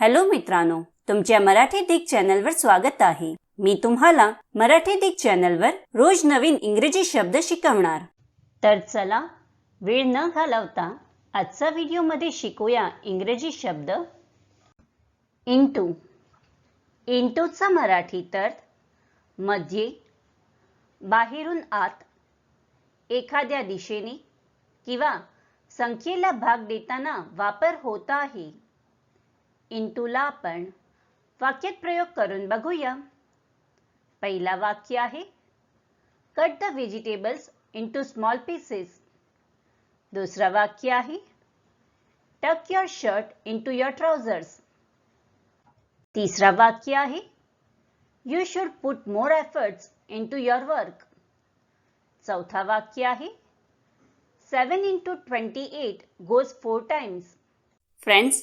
Hello मित्रांनो तुमच्या मराठी दिग चॅनलवर स्वागत आहे. मी तुम्हाला मराठी दिग चॅनलवर रोज नवीन इंग्रजी शब्द शिकवणार. तर चला वेळ न घालवता आजचा व्हिडिओमध्ये शिकूया इंग्रजी शब्द. इंटू. इंटूचा मराठी तर मध्ये बाहेरून आत एखाद्या दिशेने किंवा संख्येला भाग देताना वापर होत आहे. इंटूला आपण वाक्यात प्रयोग करून बघूया. पहिला वाक्य आहे cut the vegetables into small pieces दुसरा वाक्य आहे tuck your shirt into your trousers तिसरा वाक्य आहे you should put more efforts into your work चौथा वाक्य आहे seven into twenty eight goes four times friends